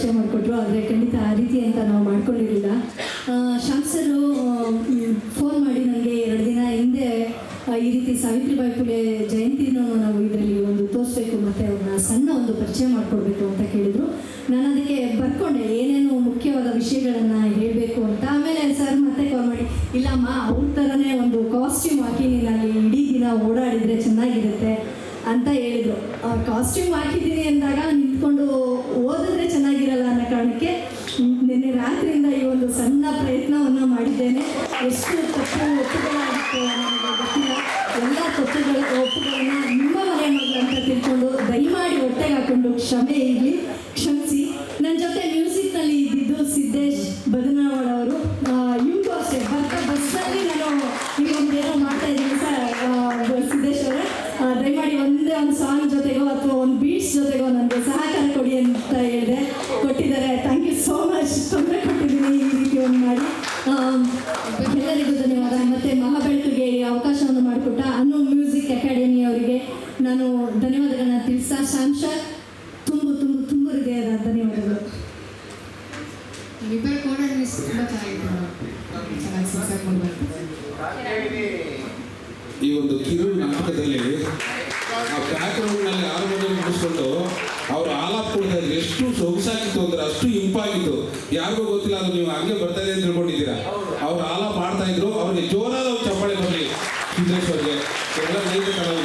ಪರಿಚಯ ಮಾಡಿಕೊಟ್ರು, ಆದರೆ ಖಂಡಿತ ಆ ರೀತಿ ಅಂತ ನಾವು ಮಾಡ್ಕೊಂಡಿರಲಿಲ್ಲ. ಶ್ಯಾಮ್ ಸರ್ ಫೋನ್ ಮಾಡಿ ನನಗೆ ಎರಡು ದಿನ ಹಿಂದೆ ಈ ರೀತಿ ಸಾವಿತ್ರಿಬಾಯಿ ಫುಲೆ ಜಯಂತಿನೂ ನಾವು ಇದರಲ್ಲಿ ಒಂದು ತೋರಿಸ್ಬೇಕು ಮತ್ತು ಅವ್ರನ್ನ ಸಣ್ಣ ಒಂದು ಪರಿಚಯ ಮಾಡಿಕೊಡ್ಬೇಕು ಅಂತ ಕೇಳಿದರು. ನಾನು ಅದಕ್ಕೆ ಬರ್ಕೊಂಡೆ, ಏನೇನು ಮುಖ್ಯವಾದ ವಿಷಯಗಳನ್ನು ಹೇಳಬೇಕು ಅಂತ. ಆಮೇಲೆ ಸರ್ ಮತ್ತೆ ಕಾಲ್ ಮಾಡಿ, ಇಲ್ಲಮ್ಮ, ಅವ್ರ ಥರನೇ ಒಂದು ಕಾಸ್ಟ್ಯೂಮ್ ಹಾಕಿ ನೀನು ಅಲ್ಲಿ ಇಡೀ ದಿನ ಓಡಾಡಿದರೆ ಚೆನ್ನಾಗಿರುತ್ತೆ ಅಂತ ಹೇಳಿದರು. ಕಾಸ್ಟ್ಯೂಮ್ ಹಾಕಿದ್ದೀನಿ ಅಂದಾಗ ನಿಂತ್ಕೊಂಡು ಓದಿದ್ರೆ ಚೆನ್ನಾಗಿರಲ್ಲ ಅನ್ನೋ ಕಾರಣಕ್ಕೆ ನಿನ್ನೆ ರಾತ್ರಿಯಿಂದ ಈ ಒಂದು ಸಣ್ಣ ಪ್ರಯತ್ನವನ್ನು ಮಾಡಿದ್ದೇನೆ. ಎಷ್ಟು ತಪ್ಪು ಒಪ್ಪುಗಳಾಗಿತ್ತು ನನಗೆ ಗೊತ್ತಿಲ್ಲ. ಎಲ್ಲ ತಪ್ಪುಗಳ, ಒಪ್ಪುಗಳನ್ನು ನಿಮ್ಮ ಮನೆ ಮಗಳು ಅಂತ ತಿಳ್ಕೊಂಡು ದಯಮಾಡಿ ಹೊಟ್ಟೆಗೆ ಹಾಕೊಂಡು ಕ್ಷಮೆ ಇರಲಿ, ಕ್ಷಮಿಸಿ. ನನ್ನ ಜೊತೆ ಮ್ಯೂಸಿಕ್ನಲ್ಲಿ ಇದ್ದಿದ್ದು ಸಿದ್ದೇಶ್ ಬದನಾವಳ ಅವರು. ಇವ್ರಿಗೂ ಅಷ್ಟೇ. ಬರ್ತಾ ಬಸ್ಸಲ್ಲಿ ನಾನು ಏನೋ ಮಾಡ್ತಾ ಇದ್ದೀನಿ ಸರ್ ಸಿದ್ದೇಶ್ ಅವರೇ. ದಯಮಾಡಿ ಒಂದೇ ಒಂದು ಸಾಂಗ್ ಜೊತೆಗೋ ಅಥವಾ ಒಂದು ಬೀಟ್ಸ್ ಜೊತೆಗೋ ನನಗೆ ಸಹಕಾರ ಎಲ್ಲರಿಗೂ ಧನ್ಯವಾದ. ಮಹಾ ಮಹಾಬೆಳಕಿಗೆ ಈ ಅವಕಾಶವನ್ನು ಮಾಡಿಕೊಟ್ಟ ಅನು ಮ್ಯೂಸಿಕ್ ಅಕಾಡೆಮಿ ಅವರಿಗೆ ನಾನು ಧನ್ಯವಾದಗಳನ್ನ ತಿಳಿಸ್ತಾ ಶಾಂಶಾ ತುಂಬು ತುಂಬ ತುಂಬ ಹೃದಯದ ಧನ್ಯವಾದಗಳು. ಇಬ್ಬರ ಕೋಡರ್ನಿಸ್ ತುಂಬ ಚೆನ್ನಾಗಿತ್ತು. ಈ ಒಂದು ಕಿರು ನಾಟಕದಲ್ಲಿ ಆ ಬ್ಯಾಕ್ಗ್ರೌಂಡ್ನಲ್ಲಿ ಆರಂಭದಲ್ಲಿ ಮುಗಿಸ್ಕೊಂಡು ಅವರು ಆಲಾಪ್ ಕೊಡ್ತಾ ಇದ್ರು. ಎಷ್ಟು ಸೊಗಸಾಗಿತ್ತು ಅಂದ್ರೆ ಅಷ್ಟು ಇಂಪಾಗಿತ್ತು. ಯಾರಿಗೂ ಗೊತ್ತಿಲ್ಲ ಅದು ನೀವು ಹಂಗೆ ಬರ್ತಾ ಇದೆ ಅಂತ ತಿಳ್ಕೊಂಡಿದ್ದೀರಾ? ಅವ್ರು ಆಲಾಪ್ ಜೋರಾದ